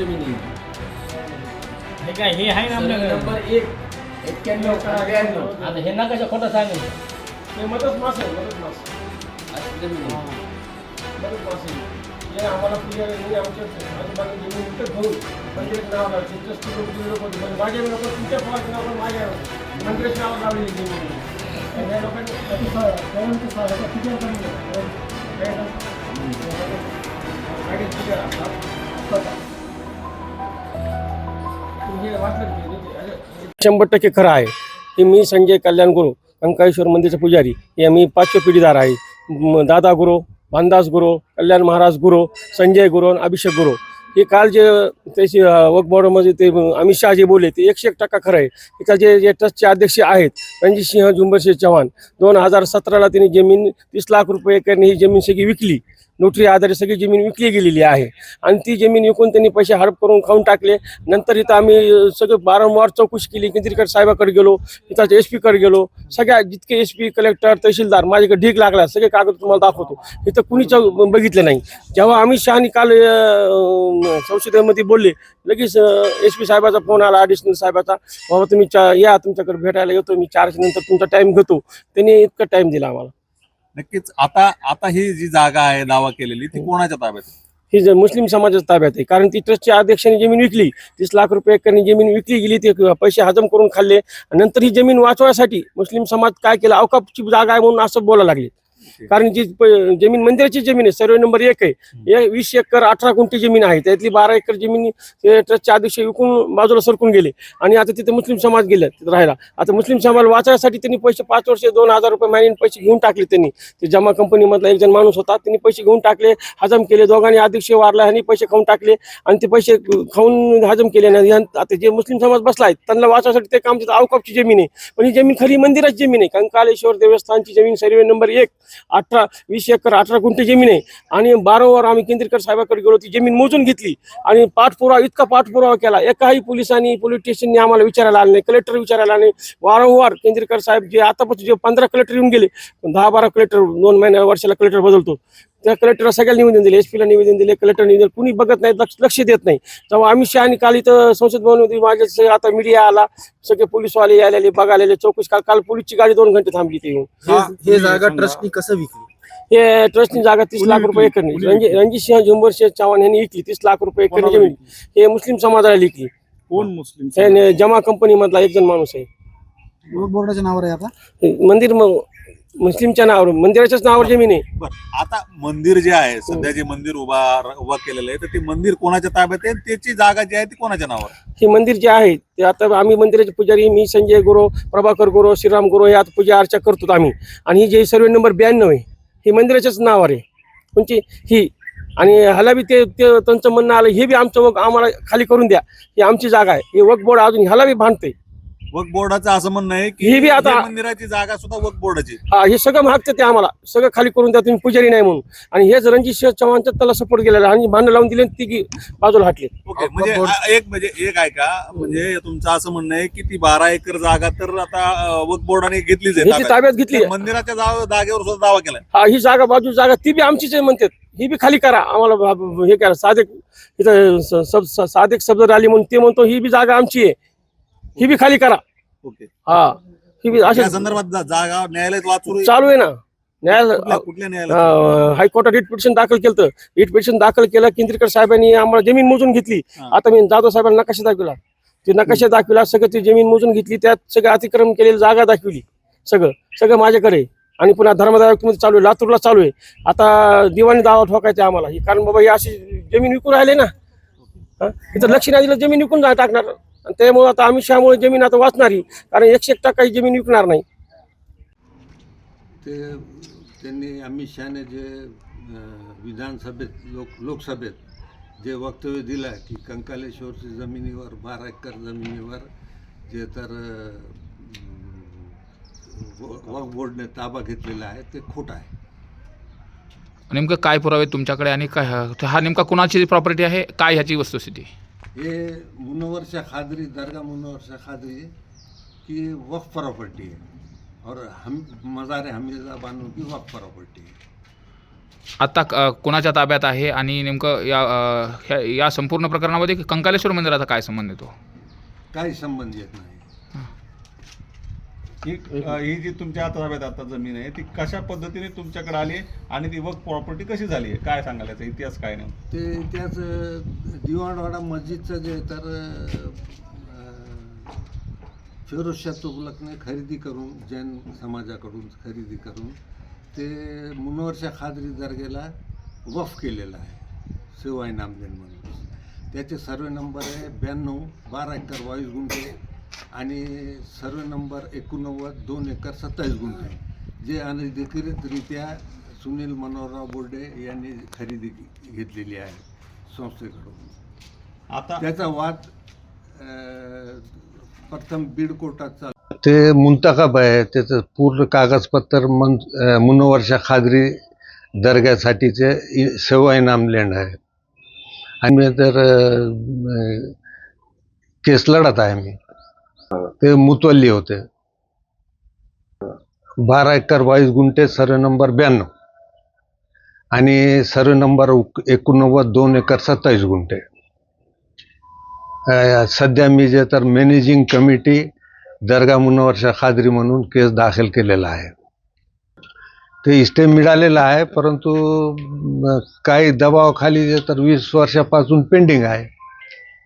जमीन. हे काय हे आहे ना आपल्याकडे? नंबर एक एक्क्याण्णव ब्याण्णव? आता हे नका खोटं सांगू. ते मदत मास आहे मदत मास. अशी जमीन. मदत मास आहे. हे आम्हाला पुजारी यांनी आमच्या आजूबाजूला जमीन विकत घेऊन नाव लोक होते माझ्या तुमच्या पोराचं नाव माझ्या मंदिराचं नाव लावलेली जमीन. आणि या लोकांनी त्याचा पुजारी पण शंभर टक्के खरं आहे की मी संजय कल्याण गुरु कंकाळेश्वर मंदिरचे पुजारी या मी पाचवे पिढीदार आहे. दादा गुरु भानदास गुरु कल्याण महाराज गुरु संजय गुरु आणि अभिषेक गुरु. हे काल जे त्याची वकबॉर्डमध्ये ते अमित शहा जे बोलले ते एकशे एक टक्का खरं आहे. तिथं जे जे ट्रस्टचे अध्यक्ष आहेत रणजित सिंह झुंबरसिंह चव्हाण दोन हजार सतराला त्यांनी जमीन तीस लाख रुपये एकरने ही जमीन सगळी विकली. नोटरी आधारे सगळी जमीन विकली गेलेली आहे. आणि ती जमीन विकून त्यांनी पैसे हडप करून खाऊन टाकले. नंतर इथं आम्ही सगळं वारंवार चौकशी केली. केंद्रीकर साहेबाकडे गेलो. इथं एस पीकडे गेलो. सगळ्या जितके एस पी कलेक्टर तहसीलदार माझ्याकडे ढीक लागला. सगळे कागद तुम्हाला दाखवतो. इथं कुणीच बघितलं नाही. जेव्हा अमित शहानी काल संसदेमध्ये बोलले लगेच एस पी साहेबाचा फोन आला ॲडिशनल साहेबाचा. बाबा तुम्ही चा या तुमच्याकडे भेटायला येतो मी चारशे नंतर तुमचा टाईम घेतो. त्यांनी इतका टाईम दिला आम्हाला. नक्कीच. आता आता ही जी जागा आहे दावा केलेली ती कोणाच्या ताब्यात आहे? ही ज- मुस्लिम समाजाच्या ताब्यात आहे. कारण ती ट्रस्टच्या अध्यक्षाने जमीन विकली. तीस लाख रुपये एकरने जमीन विकली गेली ते पैसे हजम करून खाल्ले. आणि नंतर ही जमीन वाचवण्यासाठी मुस्लिम समाज काय केलं? अवकापची जागा आहे म्हणून असं बोलायला लागले. कारण जी जमीन मंदिराची जमीन आहे सर्वे नंबर एक आहे. वीस एकर अठरा गुंठी जमीन आहे. त्यातली बारा एकर जमीन ते ट्रस्टचे अध्यक्ष विकून बाजूला सरकून गेले. आणि आता तिथे मुस्लिम समाज गेले तिथे राहायला आता मुस्लिम समाज वाचण्यासाठी त्यांनी पैसे पाच वर्ष दोन हजार रुपये महिन्याने पैसे घेऊन टाकले त्यांनी. ते जमा कंपनीमधला एक जण माणूस होता त्यांनी पैसे घेऊन टाकले हजम केले. दोघांनी अध्यक्ष वारला ह्यांनी पैसे खाऊन टाकले. आणि ते पैसे खाऊन हजम केले. आता जे मुस्लिम समाज बसला आहे त्यांना वाचण्यासाठी ते काम तिथं अवकापची जमीन आहे. पण ही जमीन खरी मंदिराची जमीन आहे. कंकालेश्वर देवस्थानची जमीन सर्वे नंबर एक. अठरा वीस एकर अठरा गुंठे जमीन आहे. आणि वारंवार आम्ही केंद्रीकर साहेबाकडे गेलो ती जमीन मोजून घेतली. आणि पाठपुरावा इतका पाठपुरावा केला. एकाही पोलिसांनी पोलीस स्टेशनने आम्हाला विचारायला आले नाही. कलेक्टर विचारायला आले नाही. वारंवार केंद्रीकर साहेब जे आतापासून जे पंधरा कलेक्टर येऊन गेले दहा बारा कलेक्टर दोन महिन्या वर्षाला कलेक्टर बदलतो. त्या कलेक्टरला सगळ्याला निवेदन दिले एस पीला निवेदन दिले कलेक्टर निवेदन कुणी बघत नाही लक्ष लक्ष देत नाही. तेव्हा अमित शहा आणि काल इथं संसद भवनमध्ये माझे सगळे आता मीडिया आला सगळे पोलीसवाले यायला आले बघायला चौकशी काल काल पोलीसची गाडी दोन घंटे थांबली इथे येऊन. हे जागा ट्रस्टनी कसं विकली? हे ट्रस्टनी जागा तीस लाख रुपये एकरनी. रणजित रणजित सिंह झुंबर शेख चव्हाण यांनी विकली. तीस लाख रुपये एकरनी जमीन. हे मुस्लिम समाजाला विकली. कोण मुस्लिम न- जमा कंपनी मधला एक जण माणूस आहे. बोर्डाच्या नावावर आहे आता? मंदिर म- मुस्लिमच्या नावावर मंदिराच्याच नावावर जमीन. आहे बरं. आता मंदिर जे आहे सध्या जे मंदिर उभा उभा केलेलं आहे तर ते मंदिर कोणाच्या ताब्यात आहे? त्याची जागा जी आहे ती कोणाच्या नावावर? हे मंदिर जे आहे ते आता आम्ही मंदिराचे पुजारी मी संजय गुरु प्रभाकर गुरु श्रीराम गुरु हे आता पूजा अर्चा करतो आम्ही. आणि ही जे सर्वे नंबर ब्याण्णव आहे ही मंदिराच्याच नावावर आहे. कोणची ही आणि ह्याला बी ते ते त्यांचं म्हणणं आलं हे बी आमचं वग आम्हाला खाली करून द्या. ही आमची जागा आहे. हे वक बोर्ड अजून ह्याला बी भांडते वक्फ बोर्डाचं असं म्हणणं आहे की हे बी आता- हे मंदिराची जागा सुद्धा वक्फ बोर्डाची आहे. हा हे सगळं मागतं ते आम्हाला. सगळं खाली करून द्या तुम्ही पुजारी नाही म्हणून. आणि हेच रणजित सिंह चव्हाणचा त्याला सपोर्ट केलेला. आणि भांडण लावून दिले आणि तिघी बाजूला हटले ओके म्हणजे आ- एक म्हणजे एक आहे का म्हणजे तुमचं असं म्हणणं आहे की ती बारा एकर जागा तर आता अं, वक्फ बोर्डाने घेतलीच आहे ही जी ताब्यात. ताब्यात घेतली त्या मंदिराच्या जाव- जागेवर सुद्धा दावा केलाय. हा ही जागा बाजू जागा ती बी आमचीच आहे म्हणतात. ही बी खाली करा. आम्हाला हे करा. साधक इथं स- सब- स- साधक शब्द आली म्हणून ते म्हणतो ही बी जागा आमची आहे. ही बी खाली करा. ओके. हा. ही बी अशा या संदर्भात जा- जागा न्यायालयात वाचू चालू आहे ना. न्यायालय कुठल्या न्यायालयात? अं, हायकोर्टात रिट पिटिशन दाखल केलं रिट पिटिशन दाखल केलं केंद्रेकर साहेबांनी आम्हाला जमीन मोजून घेतली. हा. आता मी जाधव साहेबांना नकाशा दाखविला. ते नकाशा दाखविला सगळं ती जमीन मोजून घेतली त्यात सगळं अतिक्रमण केलेली जागा दाखविली. सगळं. सगळं माझ्याकडे आहे. आणि पुन्हा धर्मदायमध्ये चालू आहे लातूरला चालू आहे. आता दिवाणी दावा ठोकायचे आम्हाला. ही कारण बाबा ही अशी जमीन विकून राहिले ना. हा? इथं लक्ष नाही दिलं जमीन विकून जा टाकणार. आणि त्यामुळे आता अमित शहामुळे जमीन आता वाचणारी कारण एकशे एक टक्का ही जमीन विकणार नाही. ते त्यांनी अमित शहाने जे अं, विधानसभेत लोक लोकसभेत जे वक्तव्य दिलं की कंकालेश्वरच्या जमिनीवर बारा एकर जमिनीवर जे तर वक्फ बोर्डने ताबा घेतलेला आहे ते खोटं आहे. नेमकं काय पुरावे तुमच्याकडे आणि काय हा- हा नेमका कुणाची प्रॉपर्टी आहे? काय ह्याची वस्तुस्थिती? हे मुनवर्षा खादरी दर्गा मुनवर्षा खादरी की वक्फ प्रॉपर्टी है और हम मज़ार हमीदा बानो की वक्फ प्रॉपर्टी है आता क- कोणाच्या ताब्यात आहे आणि नेमकं या अ, ह्या- या संपूर्ण प्रकरणामध्ये कंकालेश्वर मंदिराचा काय संबंध येतो काही संबंध येत नाही. ही ही जी तुमच्या ताब्यात आता जमीन आहे ती कशा पद्धतीने तुमच्याकडे आली आणि ती वक प्रॉपर्टी कशी झाली आहे? काय सांगाल याचा इतिहास काय नाही ते त्याच दिवाणवाडा मस्जिदचं जे तर फिरोजशाह तुगलकने खरेदी करून जैन समाजाकडून खरेदी करून ते मुनवरशा खादरी दर्गेला वफ केलेलं आहे शिवाय नामदेन म्हणून. त्याचे सर्वे नंबर आहे ब्याण्णव बारा एकर बावीस गुंठे आणि सर्वे नंबर एकोणनव्वद दोन एकर सत्तावीस गुंठे. जे अनधिकृतरित्या सुनील मनोहरराव बोर्डे यांनी खरेदी घेतलेली आहे संस्थेकडून. आता त्याचा वाद प्रथम बीड कोर्टात चालू ते मुंतखब आहे. त्याचं पूर्ण कागदपत्र मन मुनवर्षा खादरी दर्ग्यासाठीचे सेवा इनाम लँड आहे. आणि तर केस लढत आहे मी. ते मुतवल्ली होते. बारा एकर बावीस गुंठे सर्व नंबर ब्याण्णव. आणि सर्व नंबर एकोणनव्वद दोन एकर सत्तावीस गुंठे. सध्या मी जे तर मॅनेजिंग कमिटी दर्गा मुनवर्षा खादरी म्हणून केस दाखल केलेला आहे. ते इस्टे मिळालेलं आहे परंतु काही दबावाखाली जे तर वीस वर्षापासून पेंडिंग आहे.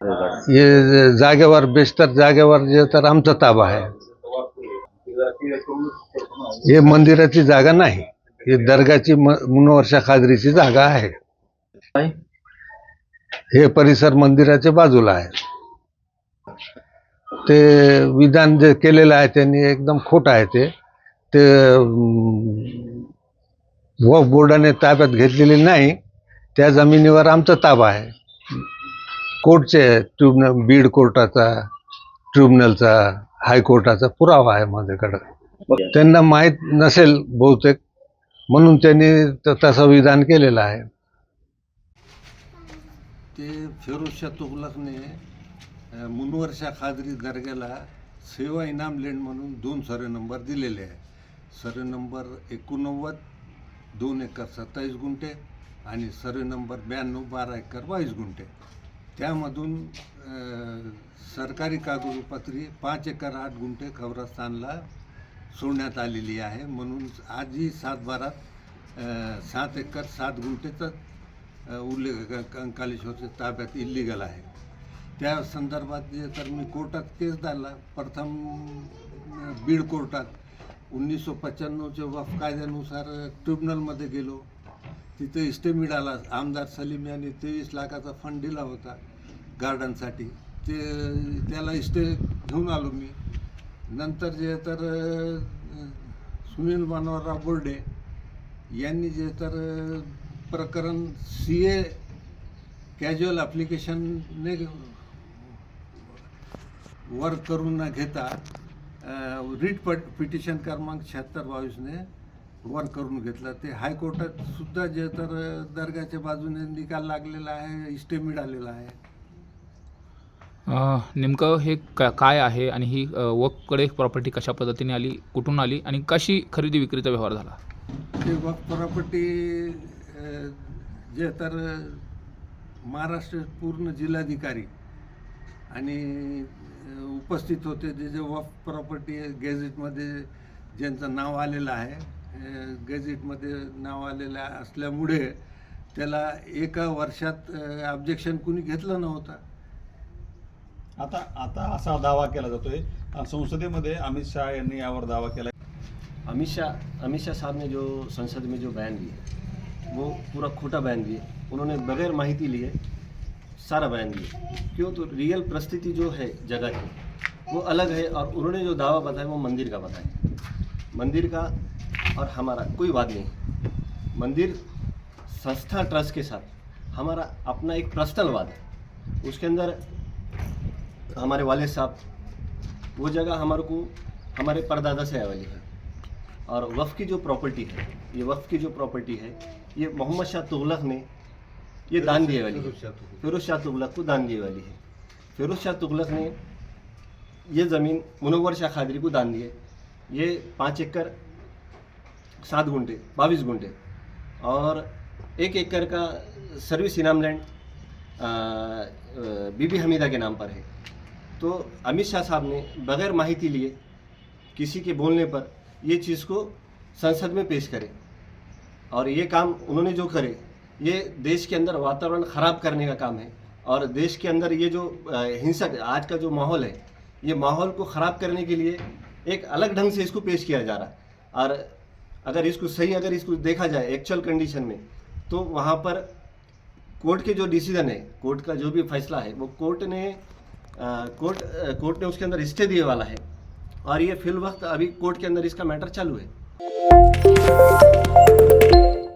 हे जागेवर बेस्तर जागेवर जे तर आमचा ताबा आहे. हे मंदिराची जागा नाही. ही दर्गाची म मुनवर्षा खादरीची जागा आहे. हे परिसर मंदिराच्या बाजूला आहे. ते विधान जे केलेलं आहे त्यांनी एकदम खोट आहे ते. ते वफ बोर्डाने ताब्यात घेतलेली नाही. त्या जमिनीवर आमचा ताबा आहे. कोर्टचे ट्रिब्युनल बीड कोर्टाचा ट्रिब्युनलचा हायकोर्टाचा पुरावा आहे माझ्याकडं. त्यांना माहीत नसेल बहुतेक म्हणून त्यांनी तसं विधान केलेलं आहे. ते फिरोजशाह तुगलकने मुनवरशा खादरी दर्ग्याला सेवा इनाम लँड म्हणून दोन सर्वे नंबर दिलेले आहे. सर्वे नंबर एकोणनव्वद दोन एकर सत्तावीस गुंठे आणि सर्वे नंबर ब्याण्णव बारा एकर बावीस गुंठे. त्यामधून सरकारी कागदोपत्री पाच एकर आठ गुंठे खबरस्थानला सोडण्यात आलेली आहे. म्हणून आजही सातबारात सात एकर सात गुंठेचा उल्लेख कंकालेश्वरच्या ताब्यात इलिगल आहे. त्या संदर्भात जे तर मी कोर्टात केस झाला प्रथम बीड कोर्टात उन्नीसशे पंच्याण्णवच्या वफ कायद्यानुसार ट्रिब्युनलमध्ये गेलो. तिथे इस्टे मिळाला. आमदार सलीम यांनी तेवीस लाखाचा फंड दिला होता गार्डनसाठी ते त्याला इस्टे घेऊन आलो मी. नंतर जे तर सुनील मनोहरराव बोर्डे यांनी जे तर प्रकरण सी ए कॅज्युअल ॲप्लिकेशनने वर्क करून न घेता रिट पट पिटिशन क्रमांक शहात्तर बावीसने वर्क करून घेतलं. ते हायकोर्टात सुद्धा जे तर दर्गाच्या बाजूने निकाल लागलेला आहे इस्टे मिळालेला आहे. नेमकं हे का काय आहे आणि ही वककडे प्रॉपर्टी कशा पद्धतीने आली कुठून आली आणि कशी खरेदी विक्रीचा व्यवहार झाला? ते वक्फ प्रॉपर्टी जे तर महाराष्ट्र पूर्ण जिल्हाधिकारी आणि उपस्थित होते. जे जे वक्फ प्रॉपर्टी गॅझेटमध्ये ज्यांचं नाव आलेलं आहे गॅझेटमध्ये नाव आलेलं असल्यामुळे त्याला एका वर्षात ऑब्जेक्शन कुणी घेतलं नव्हतं. आता आता असा दावा केला जातोय. संसदेमध्ये अमित शहा यांनी यावर दावा केला. अमित शाह अमित शाह साहब ने जो संसद में जो बयान दिए वो पूरा खोटा बयान दिए उन्होंने बगैर माहिती लिए सारा बयान दिए क्यों तो रियल परिस्थिति जो है जगह की वो अलग है और उन्होंने जो दावा बताया वो मंदिर का बताया. मंदिर का और हमारा कोई वाद नहीं। मंदिर संस्था ट्रस्ट के साथ हमारा अपना एक पर्सनल वाद है। उसके अंदर हमारे वाले साहब वो जगह हमारे को हमारे परदादा से आवाली है। और वफ़ की जो प्रॉपर्टी है ये वफ़ की जो प्रॉपर्टी है ये मोहम्मद शाह तुगलक ने ये दान दिए वाली है। फिरोज शाह तुगलक को दान दिए वाली है। फिरोज शाह तुगलक ने ये ज़मीन मुनव्वर शाह खादरी को दान दिए। ये पाँच एकड़ सात गुंटे बाईस गुंटे और एक एकड़ का सर्विस इनाम लैंड बीबी हमीदा के नाम पर है। तो अमित शाह साहब ने बगैर माहिती लिए, किसी के बोलने पर ये चीज़ को संसद में पेश करे। और ये काम उन्होंने जो करे, ये देश के अंदर वातावरण ख़राब करने का काम है। और देश के अंदर ये जो हिंसक आज का जो माहौल है, ये माहौल को ख़राब करने के लिए एक अलग ढंग से इसको पेश किया जा रहा है। और अगर इसको सही, अगर इसको देखा जाए एक्चुअल कंडीशन में तो वहाँ पर कोर्ट के जो डिसीज़न है कोर्ट का जो भी फैसला है, वो कोर्ट ने कोर्ट कोर्ट ने उसके अंदर स्टे दिए वाला है। और ये फिल वक्त अभी कोर्ट के अंदर इसका मैटर चालू है।